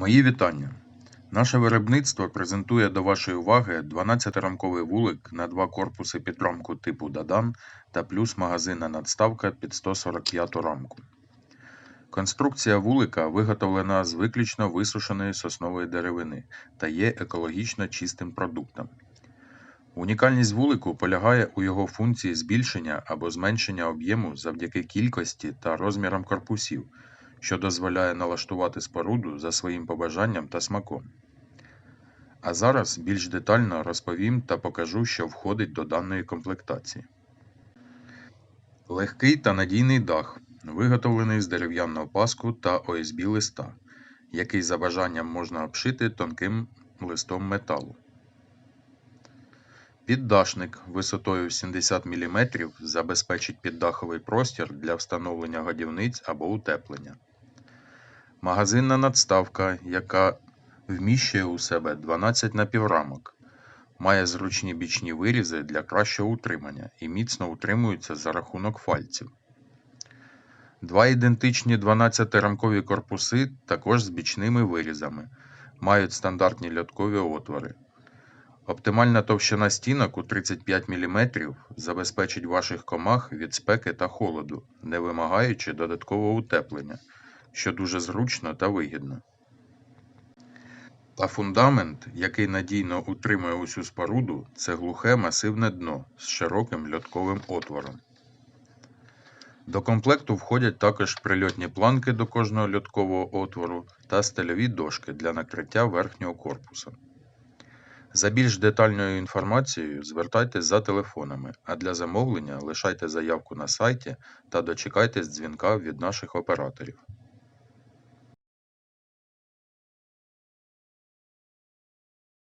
Мої вітання! Наше виробництво презентує до вашої уваги 12-рамковий вулик на два корпуси під рамку типу Дадан та плюс магазинна надставка під 145 рамку. Конструкція вулика виготовлена з виключно висушеної соснової деревини та є екологічно чистим продуктом. Унікальність вулику полягає у його функції збільшення або зменшення об'єму завдяки кількості та розмірам корпусів, що дозволяє налаштувати споруду за своїм побажанням та смаком. А зараз більш детально розповім та покажу, що входить до даної комплектації. Легкий та надійний дах, виготовлений з дерев'яного паску та ОСБ листа, який за бажанням можна обшити тонким листом металу. Піддашник висотою 70 мм забезпечить піддаховий простір для встановлення годівниць або утеплення. Магазинна надставка, яка вміщує у себе 12 напіврамок, має зручні бічні вирізи для кращого утримання і міцно утримується за рахунок фальців. Два ідентичні 12-рамкові корпуси також з бічними вирізами, мають стандартні льоткові отвори. Оптимальна товщина стінок у 35 мм забезпечить ваших комах від спеки та холоду, не вимагаючи додаткового утеплення, що дуже зручно та вигідно. Та фундамент, який надійно утримує усю споруду, це глухе масивне дно з широким льотковим отвором. До комплекту входять також прильотні планки до кожного льоткового отвору та стильові дошки для накриття верхнього корпуса. За більш детальною інформацією звертайтесь за телефонами, а для замовлення лишайте заявку на сайті та дочекайтесь дзвінка від наших операторів.